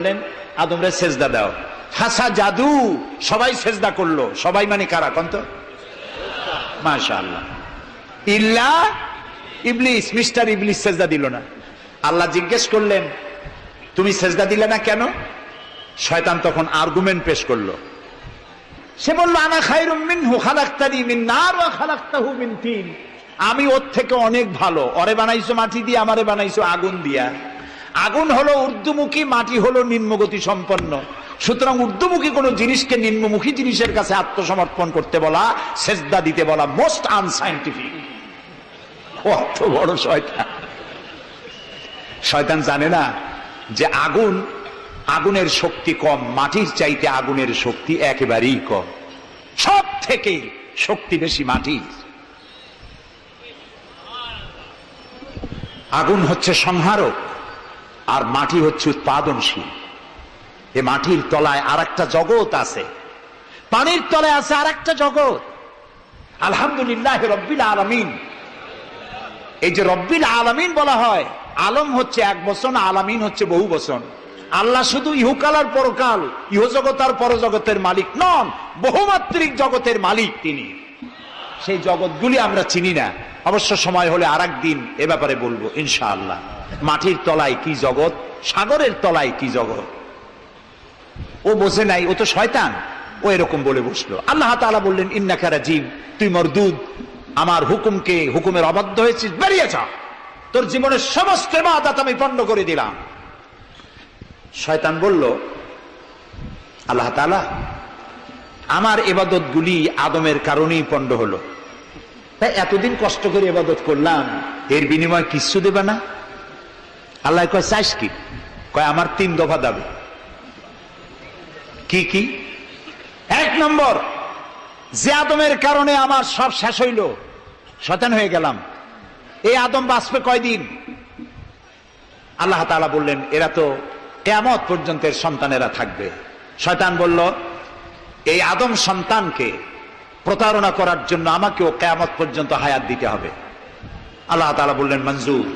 বললেন, আদমরে সেজদা দাও। ফাঁসা জাদু। সবাই সেজদা করল। সবাই মানে কারা কন্ত ইল্লা ইবলিস, মিস্টার ইবলিস সেজদা দিল না। আল্লাহ জিজ্ঞেস করলেন, তুমি সেজদা দিলে না কেন? শয়তান তখন আর্গুমেন্ট পেশ করল। সে বলল, আনা খাইরুম মিনহু, খালাক্তানি মিন নার ওয়া খালাক্তাহু মিন তিন। আমি ওর থেকে অনেক ভালো। ওরে বানাইছো মাটি দিয়ে, আমারে বানাইছো আগুন দিয়া। আগুন হলো ঊর্ধ্বমুখী, মাটি হলো নিম্নগতি সম্পন্ন। সুতরাং ঊর্ধ্বমুখী কোনো জিনিসকে নিম্নমুখী জিনিসের কাছে আত্মসমর্পণ করতে বলা, সেজদা দিতে বলা মোস্ট আনসাইন্টিফিক অত বড় শয়তান। শয়তান জানে না যে আগুন, আগুনের শক্তি কম, মাটির চাইতে আগুনের শক্তি একেবারেই কম। সব থেকে শক্তি বেশি মাটির। আগুন হচ্ছে সংহারক। আর মাটি হচ্ছে উৎপাদনশীল। এ মাটির তলায় আর একটা জগৎ আছে। পানির তলায় আছে আর একটা জগৎ। আলহামদুলিল্লাহ রব্বিল আলমিন। এই যে রব্বিল আলামিন বলা হয়, আলম হচ্ছে এক বচন, আলামিন হচ্ছে বহু বচন। আল্লাহ শুধু ইহুকাল আর পরকাল ইহজগৎ আর পরজগতের মালিক নন, বহুমাত্রিক জগতের মালিক তিনি। সেই জগৎগুলি আমরা চিনি না। অবশ্য সময় হলে আর দিন এ ব্যাপারে বলব, ইনশাআল্লাহ। মাটির তলায় কি জগৎ? সাগরের তলায় কি জগৎ? ও বোঝে নাই, ও তো শয়তান। ও এরকম বলে বসল। আল্লাহ তাআলা বললেন ইন্নাকারা জীব তুই মরদুদ আমার হুকুমকে, হুকুমের অবাধ্য হয়েছিস, বেরিয়ে যা। তোর জীবনের সমস্ত ইবাদত আমি পণ্ড করে দিলাম। শয়তান বলল, আল্লাহ তাআলা, আমার এবাদত গুলি আদমের কারণেই পণ্ড হলো। তাই এতদিন কষ্ট করে এবাদত করলাম। এর বিনিময়ে কিচ্ছু দেবে না। আল্লাহ কয় চাইস কি? কয়, আমার তিন দফা দাবি। কি কি? এক নম্বর, যে আদমের কারণে আমার সব শেষ হইল শতান হয়ে গেলাম। এই আদম বাঁচবে কয়দিন? আল্লাহ তাআলা বললেন, এরা তো কেমত পর্যন্তের সন্তানেরা থাকবে। শয়তান বলল, এই আদম সন্তানকে প্রতারণা করার জন্য আমাকেও কেয়ামত পর্যন্ত হায়াত দিতে হবে। আল্লাহ তাআলা বললেন, মঞ্জুর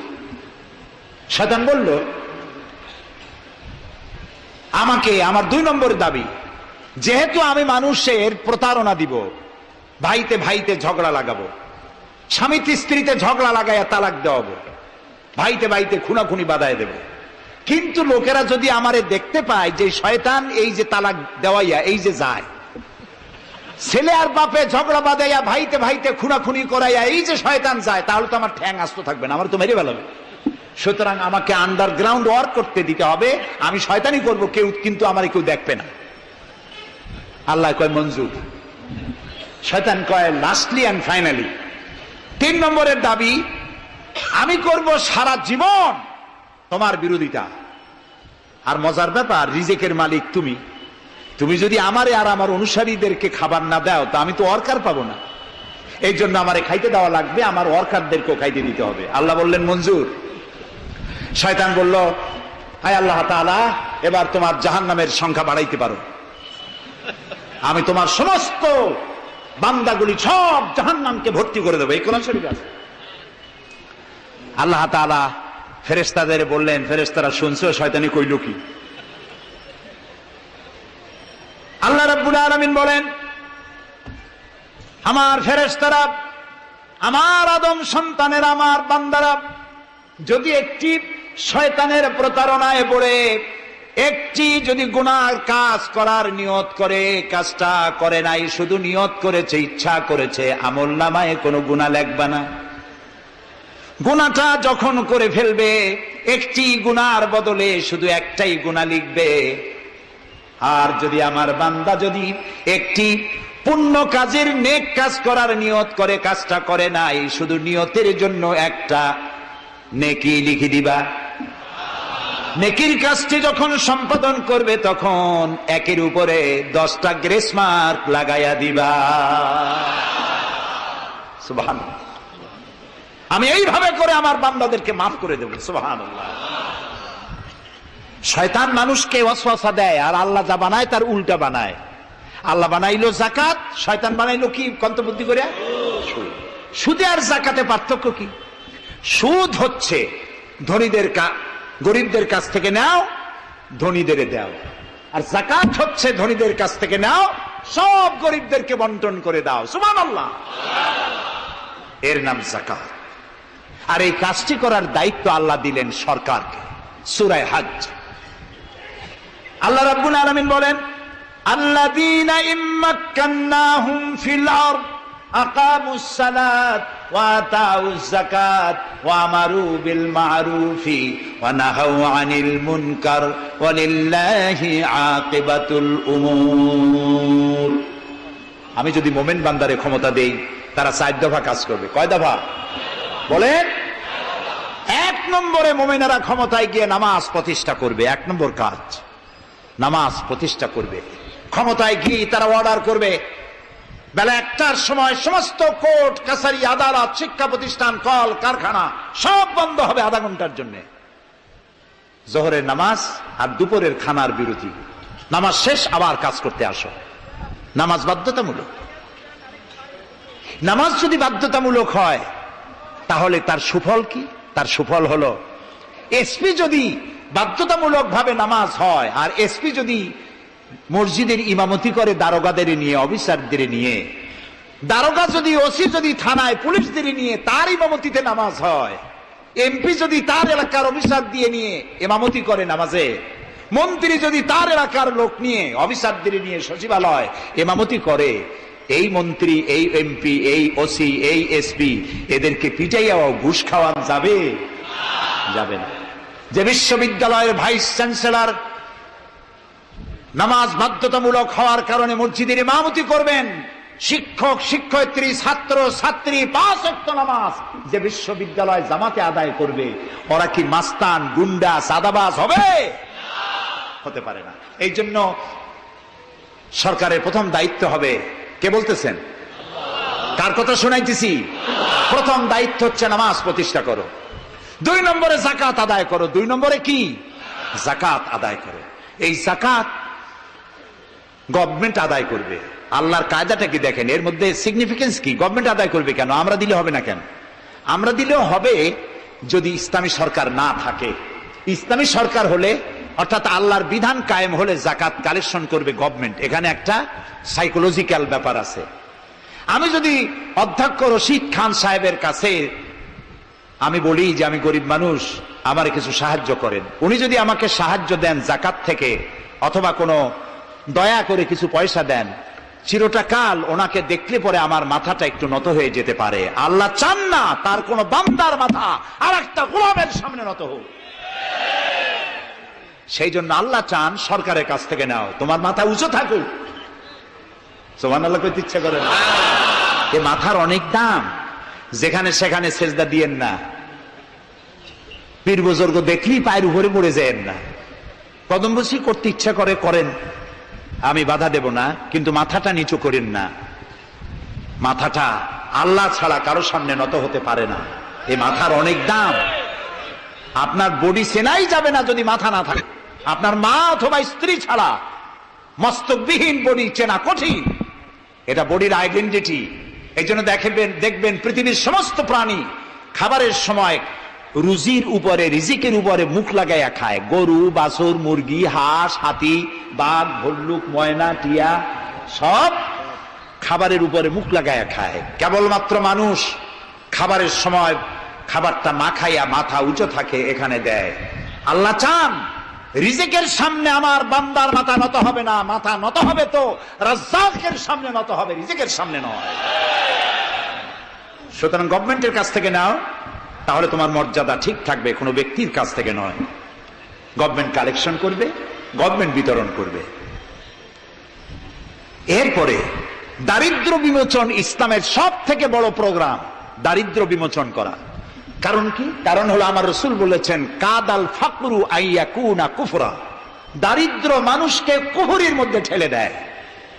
শয়তান বলল, আমাকে আমার দুই নম্বরের দাবি, যেহেতু আমি মানুষের প্রতারণা দিব, ভাইতে ভাইতে ঝগড়া লাগাবো, স্বামীতে স্ত্রীতে ঝগড়া লাগাইয়া তালাক দেওয়াবো, ভাইতে ভাইতে খুনাখুনি বাদায় দেব। কিন্তু লোকেরা যদি আমারে দেখতে পায় যে শয়তান এই যে তালাক দেওয়াইয়া, এই যে যায়, ছেলে আর বাপে ঝগড়া বাদাইয়া ভাইতে ভাইতে খুনাখুনি করাইয়া এই যে শয়তান যায়, তাহলে তো আমার ঠ্যাং আসতে থাকবে না, আমার তো মেরে ফেলাবে। সুতরাং আমাকে আন্ডারগ্রাউন্ড ওয়ার্ক করতে দিতে হবে। আমি শয়তানি করব, কেউ কিন্তু আমার কেউ দেখবে না। আল্লাহ কয়, মঞ্জুর। শয়তান কয় লাস্টলি অ্যান্ড ফাইনালি তিন নম্বরের দাবি, আমি করব সারা জীবন তোমার বিরোধিতা। আর মজার ব্যাপার, রিজেকের মালিক তুমি। তুমি যদি আমারে আর আমার অনুসারীদেরকে খাবার না দাও, তা আমি তো অর্কার পাবো না। এই জন্য আমারে খাইতে দেওয়া লাগবে, আমার ওয়ার্কারদেরকেও খাইতে দিতে হবে। আল্লাহ বললেন, মঞ্জুর। শয়তান বলল, হায় আল্লাহ তাআলা, এবার তোমার জাহান্নামের সংখ্যা বাড়াইতে পারো। আমি তোমার সমস্ত বান্দাগুলি সব জাহান্নামকে ভর্তি করে দেবো। এই কোরআন শরীফ আছে। আল্লাহ তাআলা ফেরেশতাদের বললেন, ফেরেশতারা শুনছো? শয়তানি কইল কি? আল্লাহ রাব্বুল আলামিন বলেন, আমার ফেরেশতারা, আমার আদম সন্তানের, আমার বান্দারা, যদি একটি শয়তানের প্রতারণায় পড়ে, একটি যদি গুনার কাজ করার নিয়ত করে, কাজটা করে নাই, শুধু নিয়ত করেছে, ইচ্ছা করেছে, আমল নামায় কোনো গুণা লেখবা না। গুণাটা যখন করে ফেলবে, একটি গুনার বদলে শুধু একটাই গুণা লিখবে। আর যদি আমার বান্দা যদি একটি পুণ্য কাজের নেক কাজ করার নিয়ত করে, কাজটা করে নাই, শুধু নিয়তের জন্য একটা নেকি লিখে দিবা। নেকির কাজটি যখন সম্পাদন করবে, তখন একের উপরে দশটা গ্রেস মার্ক লাগাইয়া দিবা। সুবহান আমি এইভাবে করে আমার বান্দাদেরকে মাফ করে দেবো সুবহান শয়তান মানুষকে ওয়াসওয়াসা দেয়, আর আল্লাহ যা বানায় তার উল্টা বানায়। আল্লাহ বানাইলো জাকাত শয়তান বানাইলো কি? কন্ত বুদ্ধি করে? সুদে। আর জাকাতে পার্থক্য কি? সুদ হচ্ছে ধনীদের কা গরিবদের কাছ থেকে নাও, ধনীদের দাও। আর জাকাত হচ্ছে ধনীদের কাছ থেকে নাও, সব গরিবদেরকে বন্টন করে দাও। সুমান আল্লাহ এর নাম জাকাত আর এই কাজটি করার দায়িত্ব আল্লাহ দিলেন সরকারকে সুরায় হাজ। আল্লাহ রাব্বুল আলামিন বলেন আরদ। আকামুস সালাত ওয়া আতাউজ যাকাত ওয়া আমারু বিল মা'রুফি ওয়া নাহাউ আনিল মুনকার ওয়া লিল্লাহি আকিবাতুল আমি যদি মোমেন বান্দারে ক্ষমতা দেই, তারা চার দফা কাজ করবে। কয় দফা? বলেন। এক নম্বরে মোমেনারা ক্ষমতায় গিয়ে নামাজ প্রতিষ্ঠা করবে। এক নম্বর কাজ। নামাজ প্রতিষ্ঠা করবে। ক্ষমতায় গিয়ে তারা অর্ডার করবে। বেলা একটার সময় সমস্ত কোর্ট, কাছারি, আদালত, শিক্ষা প্রতিষ্ঠান, কল, কারখানা, সব বন্ধ হবে আধা ঘণ্টার জন্য। জোহরের নামাজ আর দুপুরের খানার বিরতি। নামাজ শেষ, আবার কাজ করতে আসো। নামাজ বাধ্যতামূলক। নামাজ যদি বাধ্যতামূলক হয়, তাহলে তার সুফল কি? তার সুফল হলো, এসপি যদি বাধ্যতামূলক ভাবে নামাজ হয়, আর এসপি যদি মসজিদের ইমামতি করে দারোগাদের নিয়ে, অফিসারদের নিয়ে। দারোগা যদি, ওসি যদি থানায়, পুলিশদের নিয়ে, তার ইমামতিতে নামাজ হয়। এমপি যদি তার এলাকার অফিসার দিয়ে নিয়ে ইমামতি করে নামাজে। মন্ত্রী যদি তার এলাকার লোক নিয়ে, অফিসারদের নিয়ে সচিবালয় ইমামতি করে। এই মন্ত্রী, এই এমপি, এই ওসি, এই এসপি, এদেরকে পিটাইয়া ঘুষ খাওয়ান যাবে? যাবে না। যে বিশ্ববিদ্যালয়ের ভাইস চ্যান্সেলর নামাজ বাধ্যতামূলক হওয়ার কারণে মসজিদের ইমামতি করবেন। শিক্ষক, শিক্ষয়িত্রী, ছাত্র, ছাত্রী, পাঁচ অক্ট নামাজ যে বিশ্ববিদ্যালয় জামাতে আদায় করবে। ওরা কি মাস্তান, গুন্ডা, সাদাবাজ হবে? হতে পারে না। এই জন্য সরকারের প্রথম দায়িত্ব হবে। কে বলতেছেন? কার কথা শোনাইতেছি? প্রথম দায়িত্ব হচ্ছে নামাজ প্রতিষ্ঠা করো। দুই নম্বরে জাকাত আদায় করো। দুই নম্বরে কি? জাকাত আদায় করো। এই জাকাত গভর্নমেন্ট আদায় করবে। আল্লাহর কায়দাটা কি দেখেন? এর মধ্যে সিগনিফিকেন্স কি? গভর্নমেন্ট আদায় করবে কেন? আমরা দিলে হবে না কেন? আমরা দিলেও হবে যদি ইসলামী সরকার না থাকে। ইসলামী সরকার হলে, অর্থাৎ আল্লাহর বিধান কায়েম হলে জাকাত কালেকশন করবে গভর্নমেন্ট। এখানে একটা সাইকোলজিক্যাল ব্যাপার আছে। আমি যদি অধ্যক্ষ রশিদ খান সাহেবের কাছে আমি বলি যে আমি গরিব মানুষ, আমার কিছু সাহায্য করেন। উনি যদি আমাকে সাহায্য দেন জাকাত থেকে, অথবা কোনো দয়া করে কিছু পয়সা দেন। চিরটা কাল ওনাকে দেখলে পরে আমার মাথাটা একটু নত হয়ে যেতে পারে। আল্লাহ চান না তার কোন বান্দার মাথা আর একটা গোলামের সামনে নত হোক। সেই জন্য আল্লাহ চান সরকারের কাছ থেকে নাও। তোমার মাথা উঁচু থাকুক। সোমান আল্লাহ করতে ইচ্ছা করে এ মাথার অনেক দাম। যেখানে সেখানে সেজদা দিয়েন না। পীর বুজুর্গ দেখলেই পায়ের উপরে পড়ে যেন না। কদম বসি করতে ইচ্ছা করে, করেন। আমি বাধা দেব না, কিন্তু মাথাটা নিচু করেন না। মাথাটা আল্লাহ ছাড়া কারও সামনে নত হতে পারে না। এই মাথার অনেক দাম। আপনার বডি সেনাই যাবে না যদি মাথা না থাকে। আপনার মা অথবা স্ত্রী ছাড়া মস্তকবিহীন বডি চেনা কঠিন। এটা বডির আইডেন্টিটি এই জন্য দেখবেন দেখবেন পৃথিবীর সমস্ত প্রাণী খাবারের সময় রুজির উপরে, রিজিকের উপরে মুখ লাগাইয়া খায়। গরু, বাছুর, মুরগি, হাঁস, হাতি, বাঘ, ভল্লুক, ময়না, টিয়া, সব খাবারের উপরে মুখ লাগাইয়া খায়। কেবলমাত্র মানুষ খাবারের সময় খাবারটা মাখাইয়া মাথা উঁচু থাকে, এখানে দেয়। আল্লাহ চান, রিজিকের সামনে আমার বান্দার মাথা নত হবে না, মাথা নত হবে তো, রাজ্জাকের সামনে নত হবে, রিজিকের সামনে নয়। সুতরাং গভর্নমেন্টের কাছ থেকে নাও। তাহলে তোমার মর্যাদা ঠিক থাকবে, কোনো ব্যক্তির কাছ থেকে নয়। গভর্নমেন্ট কালেকশন করবে গভর্নমেন্ট বিতরণ করবে। এরপরে, দারিদ্র বিমোচন ইসলামের সব থেকে বড় প্রোগ্রাম দারিদ্র বিমোচন করা। কারণ কি? কারণ হলো আমার রসুল বলেছেন, কাদাল ফাকরু আইয়া কুনা কুফরা। দারিদ্র মানুষকে কুহুরির মধ্যে ঠেলে দেয়।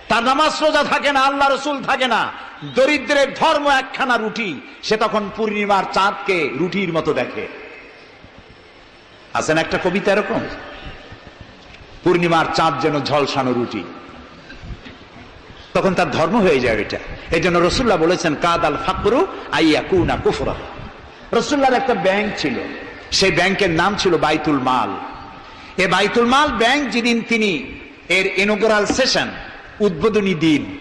তার নামাজ রোজা থাকে না, আল্লাহ রসুল থাকে না। দরিদ্রের ধর্ম একখানা রুটি, সে তখন পূর্ণিমার চাঁদকে রুটির মতো দেখে। আছেন একটা কবিতা এরকম? পূর্ণিমার চাঁদ যেন ঝলসানো রুটি। তখন তার ধর্ম হয়ে যায় এটা। এই জন্য রসুল্লাহ বলেছেন, কাদ আল ফাকরু আইয়া কুনা কুফরা। রসুল্লাহর একটা ব্যাংক ছিল। সেই ব্যাংকের নাম ছিল বাইতুল মাল। এ বাইতুল মাল ব্যাংক যেদিন তিনি এর ইনোগ্রাল সেশন উদ্বোধনী দিন।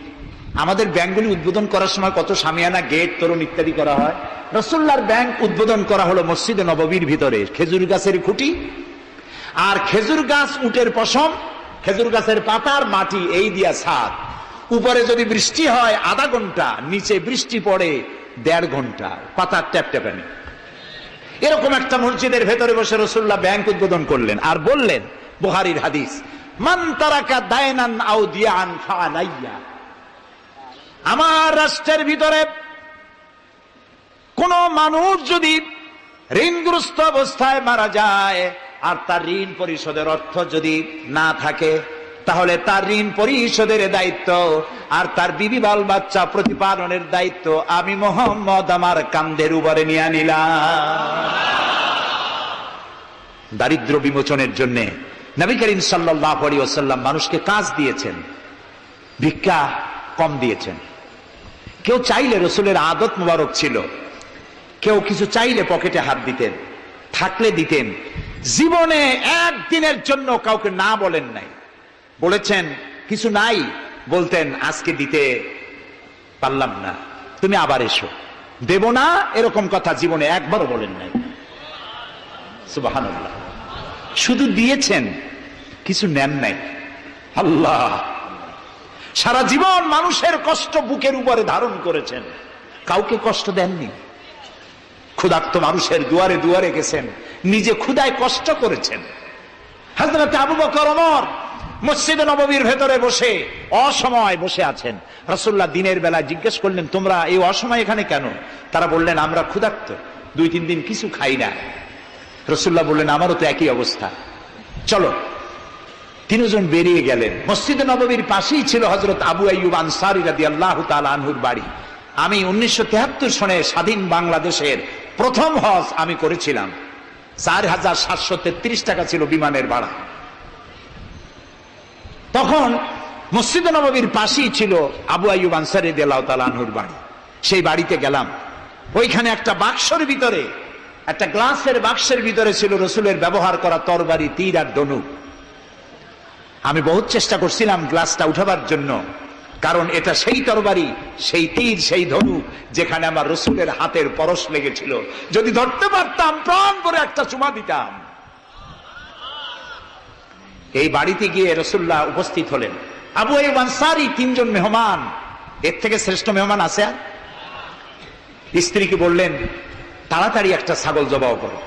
আমাদের ব্যাংকগুলি উদ্বোধন করার সময় কত সামিয়ানা, গেট, তরুণ ইত্যাদি করা হয়। রসুল্লার ব্যাংক উদ্বোধন করা হলো মসজিদে নববীর ভিতরে, খেজুর গাছের খুঁটি। আর খেজুর গাছ উটের পশম, খেজুর গাছের পাতার মাটি, এই দিয়া ছাদ। উপরে যদি বৃষ্টি হয়, আধা ঘণ্টা, নিচে বৃষ্টি পড়ে, দেড় ঘণ্টা, পাতার ট্যাপ ট্যাপানি। এরকম একটা মসজিদের ভেতরে বসে রসুল্লাহ ব্যাংক উদ্বোধন করলেন। আর বললেন, বুহারির হাদিস মান দায়নান আউ দিয়ান ফালাইয়া আমার রাষ্ট্রের ভিতরে কোন মানুষ যদি ঋণগ্রস্ত অবস্থায় মারা যায় আর তার ঋণ পরিশোধের অর্থ যদি না থাকে, তাহলে তার ঋণ পরিশোধের দায়িত্ব আর তার বিবি বাল বাচ্চা প্রতিপালনের দায়িত্ব আমি মোহাম্মদ আমার কান্দের উপরে নিয়ে নিলাম। দারিদ্র বিমোচনের জন্য নবী করিম সাল্লাহ আলী মানুষকে কাজ দিয়েছেন, ভিক্ষা কম দিয়েছেন। কেউ চাইলে রসুলের আদত মোবারক ছিল, কেউ কিছু চাইলে পকেটে হাত দিতেন, থাকলে দিতেন। জীবনে একদিনের জন্য কাউকে না বলেন নাই। বলেছেন, কিছু নাই। বলতেন, আজকে দিতে পারলাম না। তুমি আবার এসো। দেব না এরকম কথা জীবনে একবারও বলেন নাই। শুধু দিয়েছেন কিছু নেন নাই। আল্লাহ, সারা জীবন মানুষের কষ্ট বুকের উপরে ধারণ করেছেন। কাউকে কষ্ট দেননি। ক্ষুধার্ত মানুষের দুয়ারে দুয়ারে গেছেন। নিজে ক্ষুদায় কষ্ট করেছেন। হাজরত আবু নববীর ভেতরে বসে অসময় বসে আছেন। রাসূলুল্লাহ দিনের বেলায় জিজ্ঞেস করলেন, তোমরা এই অসময় এখানে কেন? তারা বললেন, আমরা ক্ষুধার্ত। দুই তিন দিন কিছু খাই না। রসুল্লাহ বললেন, আমারও তো একই অবস্থা। চলো তিনজন বেরিয়ে গেলেন। মসজিদে নববীর পাশেই ছিল হজরত আবু আইয়ুব আনসারি রাদি আল্লাহ আনহুর বাড়ি। আমি উনিশশো তেহাত্তর সনে স্বাধীন বাংলাদেশের প্রথম হজ আমি করেছিলাম। চার হাজার সাতশো তেত্রিশ টাকা ছিল বিমানের ভাড়া। তখন মসজিদে নববীর পাশেই ছিল আবু আইয়ুব আনসারি রাদি আল্লাহ আনহুর বাড়ি। সেই বাড়িতে গেলাম। ওইখানে একটা বাক্সর ভিতরে, একটা গ্লাসের বাক্সের ভিতরে ছিল রসুলের ব্যবহার করা তরবারি, তীর আর ধনুক আমি বহুত চেষ্টা করছিলাম গ্লাসটা উঠাবার জন্য, কারণ এটা সেই তরবারি, সেই তীর, সেই ধনুক যেখানে আমার রসুলের হাতের পরশ লেগেছিল। যদি ধরতে পারতাম, প্রাণ করে একটা চুমা দিতাম। এই বাড়িতে গিয়ে রসুল্লাহ উপস্থিত হলেন। আবু আনসারি তিনজন মেহমান, এর থেকে শ্রেষ্ঠ মেহমান আছে আর? স্ত্রীকে বললেন, তাড়াতাড়ি একটা ছাগল জবাও করো,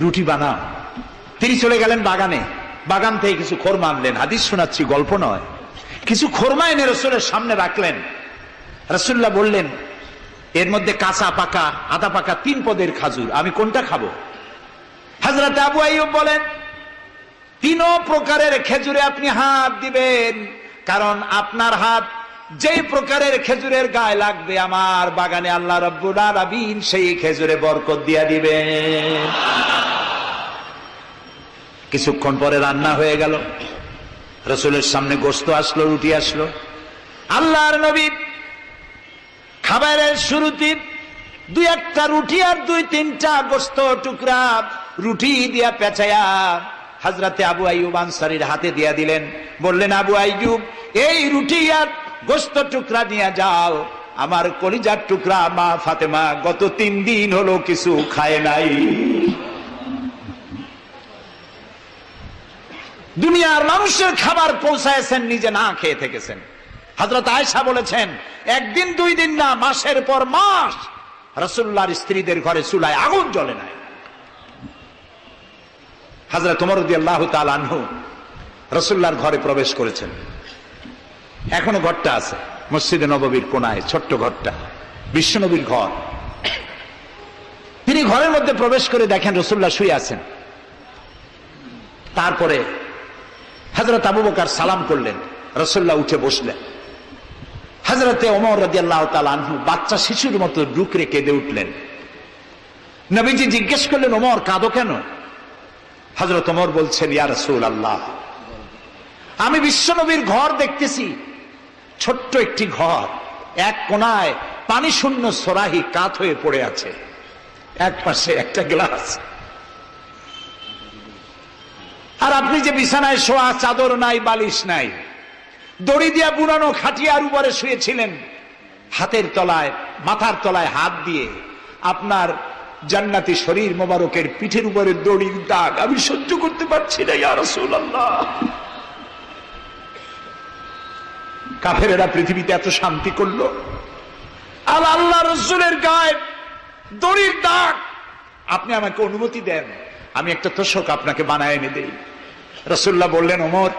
রুটি বানাও। তিনি চলে গেলেন বাগানে। বাগান থেকে কিছু খোরমা আনলেন। হাদিস শোনাচ্ছি, গল্প নয়। কিছু খোরমা এনে রসুলের সামনে রাখলেন। রসুল্লাহ বললেন, এর মধ্যে কাঁচা, পাকা, আদা পাকা তিন পদের খাজুর, আমি কোনটা খাব? হাজরত আবু আইয়ুব বলেন তিন প্রকারের খেজুরে আপনি হাত দিবেন, কারণ আপনার হাত যেই প্রকারের খেজুরের গায়ে লাগবে, আমার বাগানে আল্লাহ রব্বুল আলামিন সেই খেজুরে বরকত দিয়া দিবেন। কিছুক্ষণ পরে রান্না হয়ে গেল। রসুলের সামনে গোস্ত আসলো, রুটি আসলো। আল্লাহর নবী খাবারের শুরুতে দুই একটা রুটি আর দুই তিনটা গোস্ত টুকরা রুটি দিয়া পেঁচায়া হাজরাতে আবু আইয়ুব আনসারির হাতে দিয়া দিলেন। বললেন, আবু আইয়ুব, এই রুটি আর গোস্ত টুকরা নিয়ে যাও। আমার কলিজার টুকরা মা ফাতেমা গত তিন দিন হলো কিছু খায় নাই। দুনিয়ার মানুষের খাবার পৌঁছায়ছেন নিজে না খেয়ে থেকেছেন। হজরত আয়সা বলেছেন, একদিন, দুই দিন না, মাসের পর মাস রসুল্লাহর স্ত্রীদের ঘরে চুলায় আগুন জ্বলে নাই। হাজরত তোমার আল্লাহ তালু রসুল্লাহর ঘরে প্রবেশ করেছেন। এখনও ঘরটা আছে, মসজিদে নববীর কোনায়, ছোট্ট ঘরটা, বিশ্বনবীর ঘর। তিনি ঘরের মধ্যে প্রবেশ করে দেখেন রসুল্লাহ শুয়ে আছেন। তারপরে হজরত আবু বকার সালাম করলেন রসুল্লাহ উঠে বসলেন। হজরতে ওমর রাজি আল্লাহ আনহু বাচ্চা শিশুর মতো ডুকরে কেঁদে উঠলেন। নবীজি জিজ্ঞেস করলেন, ওমর, কাঁদো কেন? হজরত ওমর বলছেন, ইয়া রসুল আল্লাহ আমি বিশ্বনবীর ঘর দেখতেছি। ছোট্ট একটি ঘর, এক কোনায় পানি শূন্য সরাহি কাত হয়ে পড়ে আছে। এক পাশে একটা গ্লাস। আর আপনি যে বিছানায় শোয়া, চাদর নাই, বালিশ নাই, দড়ি দিয়া বুড়ানো খাটিয়ার উপরে শুয়েছিলেন, হাতের তলায়, মাথার তলায় হাত দিয়ে আপনার জান্নাতি শরীর মোবারকের পিঠের উপরে দড়ির দাগ, আমি সহ্য করতে পারছি না, ইয়া রাসূলুল্লাহ। কাফেরেরা পৃথিবীতে এত শান্তি করল। আর আল্লাহ রসুলের গায়ে দড়ির দাগ। আপনি আমাকে অনুমতি দেন, আমি একটা তোষক আপনাকে বানায় এনে দেই। রসুল্লাহ বললেন, ওমর,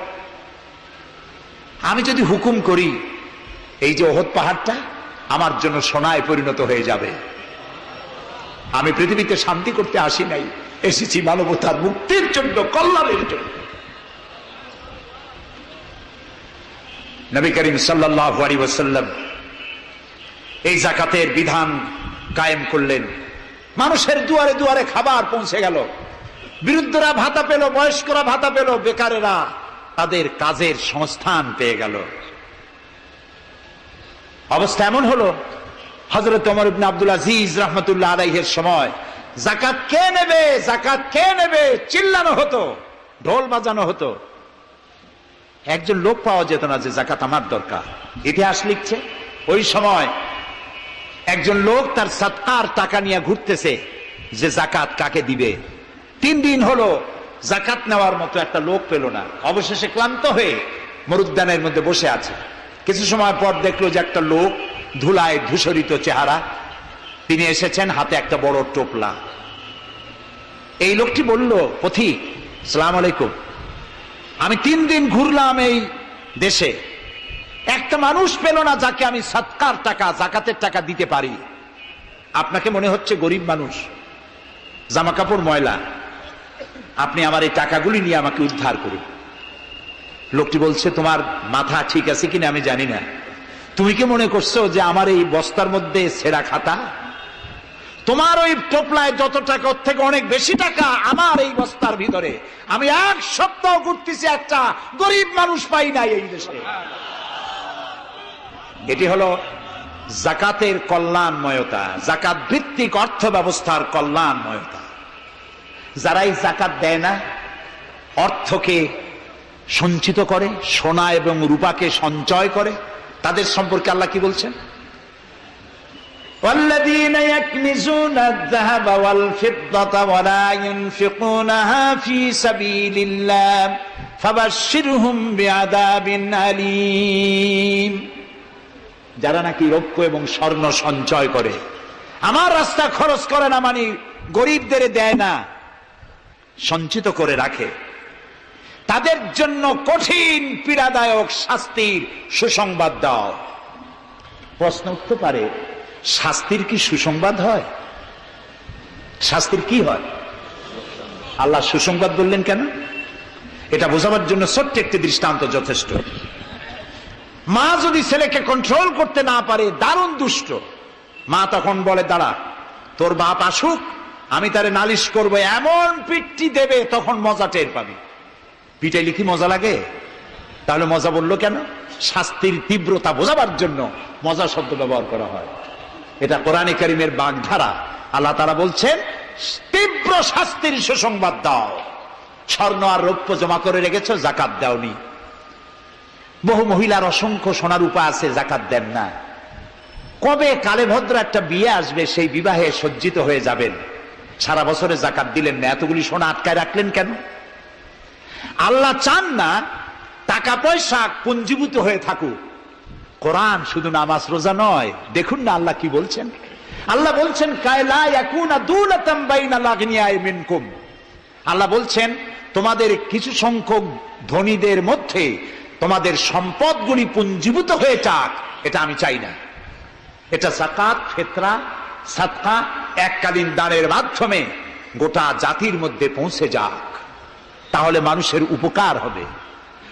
আমি যদি হুকুম করি, এই যে ওহদ পাহাড়টা আমার জন্য সোনায় পরিণত হয়ে যাবে। আমি পৃথিবীতে শান্তি করতে আসি নাই, এসেছি মানবতার মুক্তির জন্য, কল্যাণের জন্য। নবী করিম সাল্লাহ ওসাল্লাম এই জাকাতের বিধান কায়েম করলেন। মানুষের দুয়ারে দুয়ারে খাবার পৌঁছে গেল। বিরুদ্ধরা ভাতা পেল, বয়স্করা ভাতা পেল, বেকারেরা তাদের কাজের সংস্থান পেয়ে গেল। অবস্থা এমন হলো হজরত অমর ইবনে আব্দুল আজিজ রহমতুল্লাহ আলাইহের সময় জাকাত কে নেবে জাকাত কে নেবে, চিল্লানো হতো, ঢোল বাজানো হতো। একজন লোক পাওয়া যেত না যে জাকাত আমার দরকার। ইতিহাস লিখছে, ওই সময় একজন লোক তার সৎকার টাকা নিয়ে ঘুরতেছে যে জাকাত কাকে দিবে। তিন দিন হলো জাকাত নেওয়ার মতো একটা লোক পেল না। অবশেষে ক্লান্ত হয়ে মরুদ্যানের মধ্যে বসে আছে। কিছু সময় পর দেখল যে একটা লোক ধুলায় ধূসরিত চেহারা। তিনি এসেছেন হাতে একটা বড় টোপলা। এই লোকটি বলল, পথিক, সালাম আলাইকুম। আমি তিন দিন ঘুরলাম এই দেশে। একটা মানুষ পেল না যাকে আমি সৎকার টাকা জাকাতের টাকা দিতে পারি। আপনাকে মনে হচ্ছে গরিব মানুষ। জামা কাপড় ময়লা। আপনি আমার এই টাকাগুলি নিয়ে আমাকে উদ্ধার করুন। লোকটি বলছে, তোমার মাথা ঠিক আছে কিনা আমি জানি না। তুমি কি মনে করছ যে আমার এই বস্তার মধ্যে সেরা খাতা? তোমার ওই টোপলায় যত টাকা, ওর থেকে অনেক বেশি টাকা আমার এই বস্তার ভিতরে। আমি এক সপ্তাহ ঘুরতেছি, একটা গরিব মানুষ পাই নাই এই দেশে। এটি হলো জাকাতের কল্যাণময়তা, জাকাত ভিত্তিক অর্থ ব্যবস্থার কল্যাণময়তা। যারাই জাকাত দেয় না অর্থকে সঞ্চিত করে সোনা এবং রূপাকে সঞ্চয় করে তাদের সম্পর্কে আল্লাহ কি বলছেন والذين يكنزون الذهب والفضة ولا ينفقونها في سبيل الله فبشرهم بعذاب أليم যারা নাকি রৌপ্য এবং স্বর্ণ সঞ্চয় করে আমার রাস্তা খরচ করে না মানে গরিবদের দেয় না সঞ্চিত করে রাখে। তাদের জন্য কঠিন পীড়াদায়ক শাস্তির সুসংবাদ দাও। প্রশ্ন উঠতে পারে, শাস্তির কি সুসংবাদ হয়? শাস্তির কি হয়? আল্লাহ সুসংবাদ বললেন কেন? এটা বোঝাবার জন্য ছোট্ট একটি দৃষ্টান্ত যথেষ্ট। মা যদি ছেলেকে কন্ট্রোল করতে না পারে, দারুণ দুষ্ট। মা তখন বলে, দাঁড়া, তোর বাপ আসুক আমি তারে নালিশ করব, এমন পিটটি দেবে তখন মজা টের পাবে। পিটাইলে কি মজা লাগে? তাহলে মজা বলল কেন? শাস্তির তীব্রতা বোঝাবার জন্য মজা শব্দ ব্যবহার করা হয়। এটা কোরআনে করিমের বাগধারা। আল্লাহ তারা বলছেন, তীব্র শাস্তির সুসংবাদ দাও। স্বর্ণ আর রৌপ্য জমা করে রেখেছ, জাকাত দাওনি। বহু মহিলার অসংখ্য সোনার উপা আছে, জাকাত দেন না। কবে কালে ভদ্র একটা বিয়ে আসবে, সেই বিবাহে সজ্জিত হয়ে যাবেন। সারা বছরে জাকাত দিলেন না, এতগুলি সোনা আটকায় রাখলেন কেন? আল্লাহ চান না টাকা পয়সা পুঞ্জীভূত হয়ে থাকুক। কোরআন শুধু নামাজ রোজা নয়, দেখুন না আল্লাহ কি বলছেন। আল্লাহ বলছেন আল্লাহ বলছেন, তোমাদের কিছু সংখ্যক ধনীদের মধ্যে তোমাদের সম্পদগুলি পুঞ্জীভূত হয়ে যাক, এটা আমি চাই না। এটা জাকাত, ফেতরা সাতকা এককালীন দানের মাধ্যমে গোটা জাতির মধ্যে পৌঁছে যাক। তাহলে মানুষের উপকার হবে।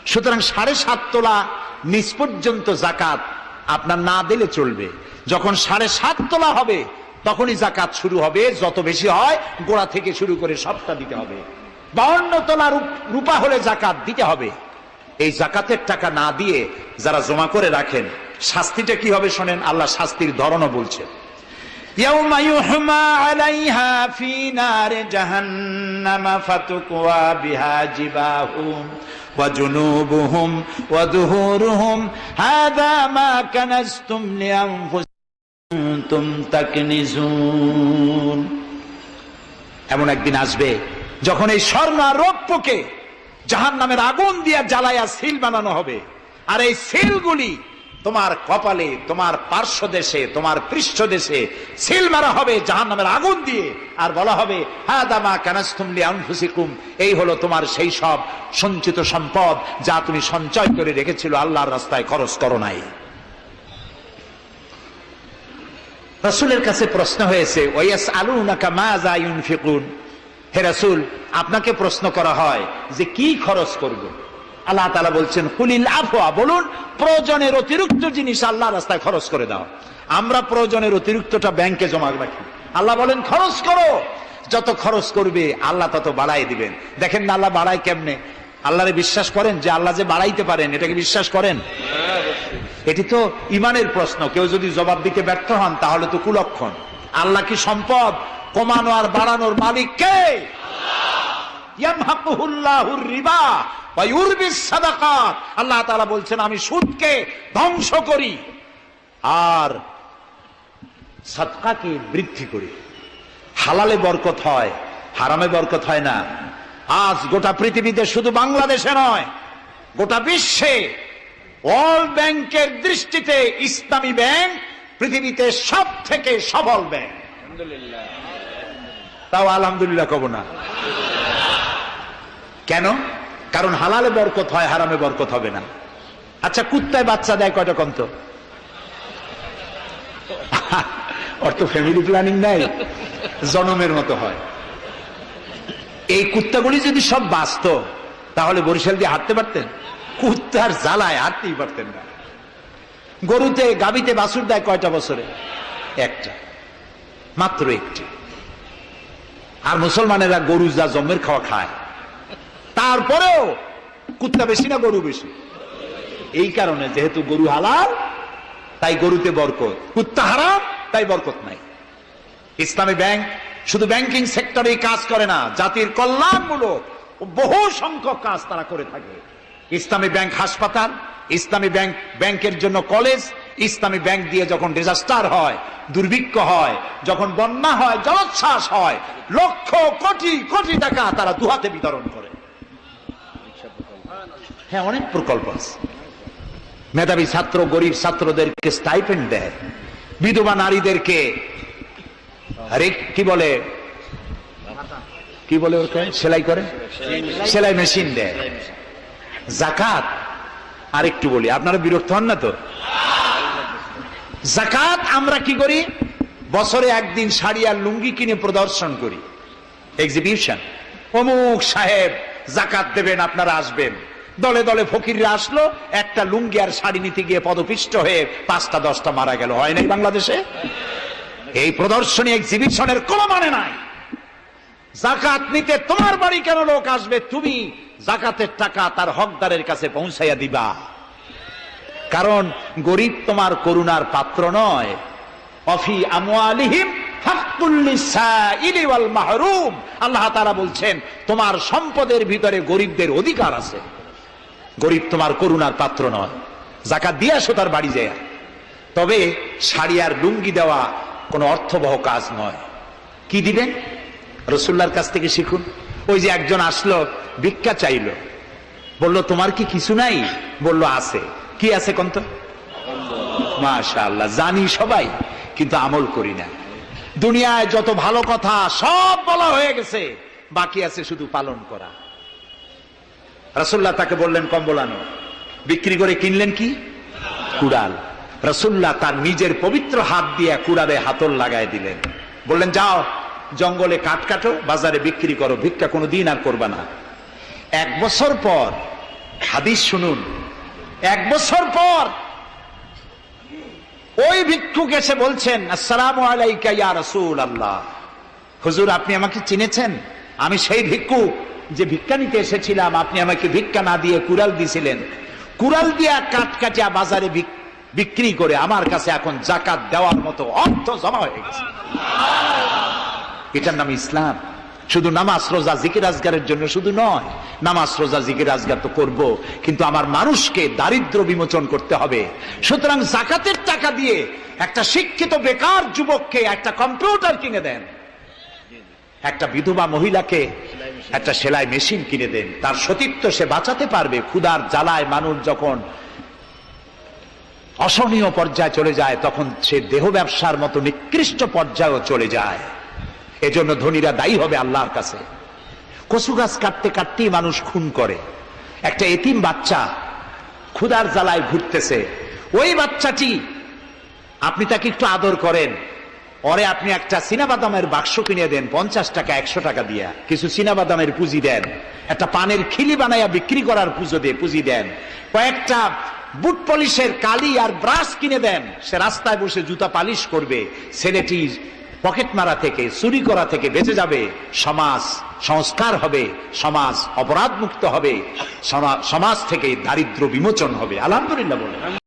সুতরাং সাড়ে সাত তোলা নিচ পর্যন্ত জাকাত আপনার না দিলে চলবে। যখন সাড়ে সাত তোলা হবে, তখনই জাকাত শুরু হবে। যত বেশি হয়, গোড়া থেকে শুরু করে সবটা দিতে হবে। বাউন্ন তোলা রূপ- হলে জাকাত দিতে হবে। এই জাকাতের টাকা না দিয়ে যারা জমা করে রাখেন, শাস্তিটা কি হবে শোনেন? আল্লাহ শাস্তির ধরনও বলছে يوم يحمى عليها في نار جهنم فتكوى بها جباههم وجنوبهم وظهورهم هذا ما كنزتم لأنفسكم تكنزون এমন একদিন আসবে যখন এই স্বর্ণ আর রৌপ্যকে জাহান নামের আগুন দিয়ে জ্বালায়া সিল বানানো হবে আর এই সিলগুলি তোমার কপালে, তোমার পার্শ্ব দেশে, তোমার পৃষ্ঠ দেশে সিল মারা হবে জাহান নামের আগুন দিয়ে। আর বলা হবে হ্যাঁ দামা কানাস্তুমলি আনফুসিকুম এই হলো তোমার সেই সব সঞ্চিত সম্পদ যা তুমি সঞ্চয় করে রেখেছিল আল্লাহর রাস্তায় খরচ করো নাই। রসুলের কাছে প্রশ্ন হয়েছে ওয়াস আলু নাকা মাজা ইউনফিকুন? হে রসুল, আপনাকে প্রশ্ন করা হয় যে কি খরচ করব? আল্লাহ তালা বলছেন, কুলিল আফওয়া বলুন, প্রয়োজনের অতিরিক্ত জিনিস আল্লাহ রাস্তায় খরচ করে দাও। আমরা প্রয়োজনের অতিরিক্তটা ব্যাংকে জমা রাখি। আল্লাহ বলেন, খরচ করো। যত খরচ করবে, আল্লাহ তত বাড়াই দিবেন। দেখেন না আল্লাহ বাড়ায় কেমনে? আল্লাহরে বিশ্বাস করেন যে আল্লাহ যে বাড়াইতে পারেন এটাকে বিশ্বাস করেন? এটি তো ইমানের প্রশ্ন। কেউ যদি জবাব দিতে ব্যর্থ হন, তাহলে তো কুলক্ষণ। আল্লাহ কি সম্পদ? কমানো আর বাড়ানোর মালিক কে? আল্লাহ তাআলা বলছেন আমি সুদকে ধ্বংস করি আর সদকাকে বৃদ্ধি করি। হালালে বরকত হয় হারামে বরকত হয় না। আজ গোটা পৃথিবীতে শুধু বাংলাদেশে নয় গোটা বিশ্বে ওয়ার্ল্ড ব্যাংকের দৃষ্টিতে ইসলামী ব্যাংক পৃথিবীতে সব থেকে সফল ব্যাংক তাও আলহামদুলিল্লাহ কব না। কেন? কারণ হালালে বরকত হয়, হারামে বরকত হবে না। আচ্ছা কুত্তায় বাচ্চা দেয় কয়টা কন্ত? ওর তো ফ্যামিলি প্ল্যানিং নাই, জনমের মতো হয়। এই কুত্তাগুলি যদি সব বাঁচত, তাহলে বরিশাল দিয়ে হাঁটতে পারতেন? কুত্তার জ্বালায় হাঁটতেই পারতেন না। গরুতে গাবিতে বাছুর দেয় কয়টা বছরে? একটা। মাত্র একটি। আর মুসলমানেরা গরু যা জমের খাওয়া খায়। তারপরেও কুত্তা বেশি না গরু বেশি? এই কারণে যেহেতু গরু হালাল, তাই গরুতে বরকত। কুত্তা হারাম, তাই বরকত নাই। ইসলামী ব্যাংক শুধু ব্যাংকিং সেক্টরে কাজ করে না, জাতির কল্যাণমূলক বহু সংখ্যক কাজ তারা করে থাকে। ইসলামী ব্যাংক হাসপাতাল, ইসলামী ব্যাংক ব্যাংকের জন্য কলেজ, ইসলামী ব্যাংক দিয়ে যখন ডিজাস্টার হয়, দুর্ভিক্ষ হয়, যখন বন্যা হয়, জলোচ্ছ্বাস হয়, লক্ষ কোটি কোটি টাকা তারা দুহাতে বিতরণ করে। হ্যাঁ অনেক প্রকল্প আছে। মেধাবী ছাত্র, গরিব ছাত্রদেরকে স্টাইপেন্ড দেয়। বিধবা নারীদেরকে আরে, কি বলে? কি বলে ওকে সেলাই করে? সেলাই মেশিন দেয়। জাকাত? আরেকটু বলি, আপনারা বিরক্ত হন না তো? জাকাত আমরা কি করি? বছরে একদিন শাড়ি আর লুঙ্গি কিনে প্রদর্শন করি। এক্সিবিশন অমুক সাহেব, জাকাত দেবেন, আপনারা আসবেন। দলে দলে ফকিররা আসলো, একটা লুঙ্গি আর শাড়ি নিতে গিয়ে পদপিষ্ট হয়ে পাঁচটা, দশটা মারা গেল। হয় নাই বাংলাদেশে? এই প্রদর্শনী এক্সিবিশনের কোনো মানে নাই। জাকাত নিতে তোমার বাড়ি কেন লোক আসবে? তুমি জাকাতের টাকা তার হকদারের কাছে পৌঁছাইয়া দিবা। কারণ গরিব তোমার করুণার পাত্র নয়। অফি আমওয়ালিহিম আল্লাহ তাআলা বলছেন, তোমার সম্পদের ভিতরে গরিবদের অধিকার আছে। গরিব তোমার করুণার পাত্র নয়। জাকাত দিয়ে আসো তার বাড়ি যায়। তবে শাড়ি আর লুঙ্গি দেওয়া কোনো অর্থবহ কাজ নয়। কি দিবেন? রসুল্লার কাছ থেকে শিখুন। ওই যে একজন আসলো, ভিক্ষা চাইলো। বলল, তোমার কি কিছু নাই? বলল, আছে। কি আছে কন্ত? মাশা আল্লাহ জানি সবাই, কিন্তু আমল করি না। দুনিয়ায় যত ভালো কথা সব বলা হয়ে গেছে, বাকি আছে শুধু পালন করা। রসুল্লাহ তাকে বললেন কম্বল আনো বিক্রি করে কিনলেন কি? কুড়াল। রসুল্লাহ তার নিজের পবিত্র হাত দিয়ে কুড়ালে হাতল লাগাই দিলেন। বললেন, যাও, জঙ্গলে কাঠ কাটো, বাজারে বিক্রি করো, ভিক্ষা কোনো দিন আর করবা না। এক বছর পর, হাদিস শুনুন, এক বছর পর ওই ভিক্ষুক এসে বলছেন, আসসালাম আলাইকা ইয়া রসুল আল্লাহ হুজুর, আপনি আমাকে চিনেছেন? আমি সেই ভিক্ষুক। যে ভিক্ষা নিতে এসেছিলাম, আপনি আমাকে ভিক্ষা না দিয়ে কুড়াল দিছিলেন। কুড়াল দিয়া কাঠ কাটিয়া বাজারে বিক্রি করে আমার কাছে এখন জাকাত দেওয়ার মতো অর্থ জমা হয়ে গেছে। এটার নাম ইসলাম। শুধু নামাজ, রোজা, জিকির, আজগারের জন্য শুধু নয়, নামাজ, রোজা, জিকির, আজগার তো করব, কিন্তু আমার মানুষকে দারিদ্র বিমোচন করতে হবে। সুতরাং জাকাতের টাকা দিয়ে একটা শিক্ষিত বেকার যুবককে একটা কম্পিউটার কিনে দেন। একটা বিধবা মহিলাকে একটা সেলাই মেশিন কিনে দেন। তার সতীত্ব সে বাঁচাতে পারবে। ক্ষুধার জ্বালায় মানুষ যখন অসহনীয় পর্যায়ে চলে যায়, তখন সে দেহ ব্যবসার মতো নিকৃষ্ট পর্যায়েও চলে যায়। এজন্য ধনীরা দায়ী হবে আল্লাহর কাছে। কচু গাছ কাটতে কাটতেই মানুষ খুন করে। একটা এতিম বাচ্চা ক্ষুধার জ্বালায় ঘুরতেছে। ওই বাচ্চাটি, আপনি তাকে একটু আদর করেন। পরে আপনি একটা বাদামের বাক্স কিনে দেন, পঞ্চাশ টাকা, একশো টাকা দিয়া। কিছু বাদামের পুঁজি দেন। একটা পানের খিলি বানাইয়া বিক্রি করার পুজো দিয়ে পুঁজি দেন। কয়েকটা বুট পলিশের কালি আর ব্রাশ কিনে দেন। সে রাস্তায় বসে জুতা পালিশ করবে। ছেলেটি পকেট মারা থেকে, চুরি করা থেকে বেঁচে যাবে। সমাজ সংস্কার হবে, সমাজ অপরাধ মুক্ত হবে সমা- সমাজ থেকে দারিদ্র বিমোচন হবে। আলহামদুলিল্লাহ বলে।